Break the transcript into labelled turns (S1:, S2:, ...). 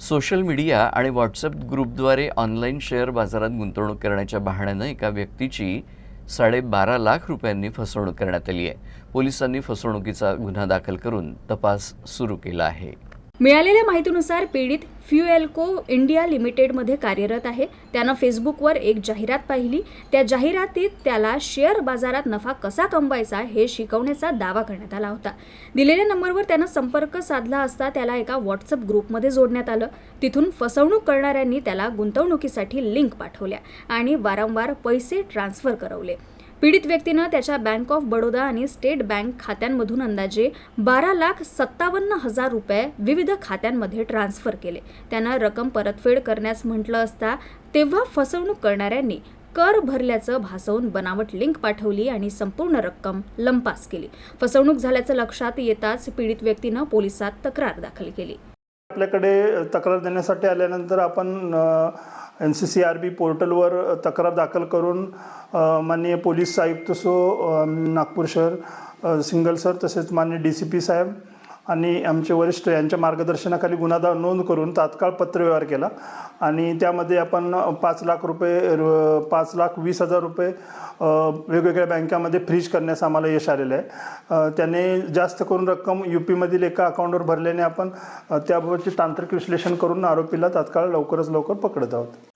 S1: Social media आणि WhatsApp ग्रुपद्वारे online share बाजारात गुंतवणूक करण्याच्या बहाण्यानं एका व्यक्तीची साडेबारा लाख रुपयांनी फसवणूक करण्यात आली आहे. पोलिसांनी फसवणुकीचा गुन्हा दाखल करून तपास सुरू केला आहे.
S2: मिळालेल्या माहितीनुसार पीडित फ्युएल्को इंडिया लिमिटेडमध्ये कार्यरत आहे. त्यानं फेसबुकवर एक जाहिरात पाहिली. त्या जाहिरातीत त्याला शेअर बाजारात नफा कसा कमवायचा हे शिकवण्याचा दावा करण्यात आला होता. दिलेल्या नंबरवर त्यानं संपर्क साधला असता त्याला एका व्हॉट्सअप ग्रुपमध्ये जोडण्यात आलं. तिथून फसवणूक करणाऱ्यांनी त्याला गुंतवणुकीसाठी लिंक पाठवल्या आणि वारंवार पैसे ट्रान्स्फर करवले. पीडित व्यक्तीनं त्याच्या बँक ऑफ बडोदा आणि स्टेट बँक खात्यांमधून अंदाजे बारा लाख सत्तावन्न हजार रुपये विविध खात्यांमध्ये ट्रान्स्फर केले. त्यानं रक्कम परतफेड करण्यास म्हटलं असता तेव्हा फसवणूक करणाऱ्यांनी कर भरल्याचं भासवून बनावट लिंक पाठवली आणि संपूर्ण रक्कम लंपास केली. फसवणूक झाल्याचं लक्षात येताच पीडित व्यक्तीनं पोलिसात तक्रार दाखल केली.
S3: आपल्याकडे तक्रार देण्यासाठी आल्यानंतर आपण N C C R B पोर्टलवर तक्रार दाखल करून माननीय पोलीस आयुक्त सो नागपूर शहर सिंगल सर तसेच माननीय डी सी पी साहेब आणि आमचे वरिष्ठ यांच्या मार्गदर्शनाखाली गुन्हा दा नोंद करून तात्काळ पत्रव्यवहार केला. आणि त्यामध्ये आपण पाच लाख रुपये पाच लाख वीस हजार रुपये वेगवेगळ्या बँकामध्ये फ्रीज करण्यास आम्हाला यश आलेलं आहे. त्याने जास्त करून रक्कम यू पीमधील एका अकाउंटवर भरल्याने आपण त्याबाबतचे तांत्रिक विश्लेषण करून आरोपीला तात्काळ लवकरच लवकर पकडत आहोत.